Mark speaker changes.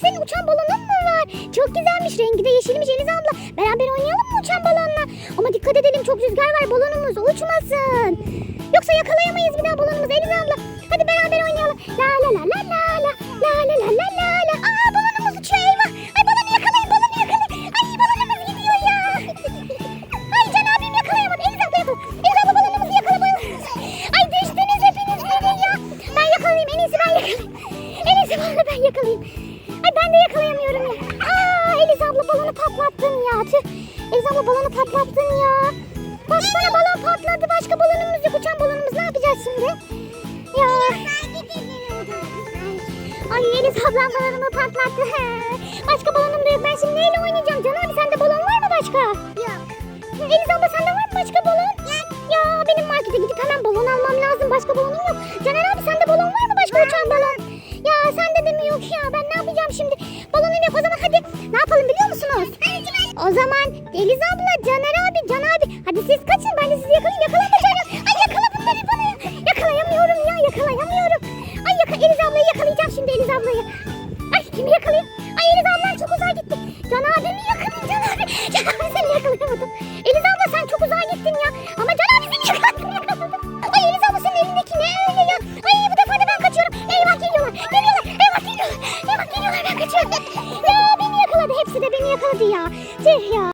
Speaker 1: senin uçan balonun mu var? Çok güzelmiş. Rengi de yeşilmiş Eliz abla. Beraber oynayalım mı uçan balonla? Ama dikkat edelim çok rüzgar var balonumuz uçmasın. Yoksa yakalayamayız bir daha balonumuzu Eliz abla. Hadi beraber oynayalım. La la la la la la la la la la la la. Aa balonumuz uçuyor eyvah. Ay balonu yakalayın balonu yakalayın. Ay balonumuz gidiyor ya. Ay Can abim yakalayamadı. Eliz abla yakala. Eliz abla balonumuzu yakala balonumuzu. Ay düştünüz hepiniz yere ya. Ben yakalayayım en iyisi ben yakalayayım. En iyisi ben yakalayayım. Tüh. Eliz abla balonu patlattın ya. Baksana balon patladı. Başka balonumuz yok. Uçan balonumuz ne yapacağız şimdi? Ya. Ay Eliz ablam balonumu patlattı. Başka balonum da yok. Ben şimdi neyle oynayacağım? Can abi sende balon var mı başka? Yok. Eliz abla sende var mı başka balon? Yok. Ya benim markete gidip hemen balon almam lazım. Başka balonum yok. Caner abi sende balon var mı başka uçan balon? Ya sende de mi yok ya? Ben ne yapacağım şimdi? Balonum yok. O zaman hadi ne musunuz? O zaman Eliz abla, Caner abi, Can abi. Hadi siz kaçın. Ben de sizi yakalayayım. Yakalama Caner. Ay yakala bunları bana. ya. Yakalayamıyorum ya. Yakalayamıyorum. Ay yaka Eliz ablayı yakalayacağım şimdi Eliz ablayı. Ay kimi yakalayayım? Ay Eliz ablam çok uzağa gitti. Can abimi yakalayayım Can abi. Can abi seni yakalayamadım. 在北京也可能这样这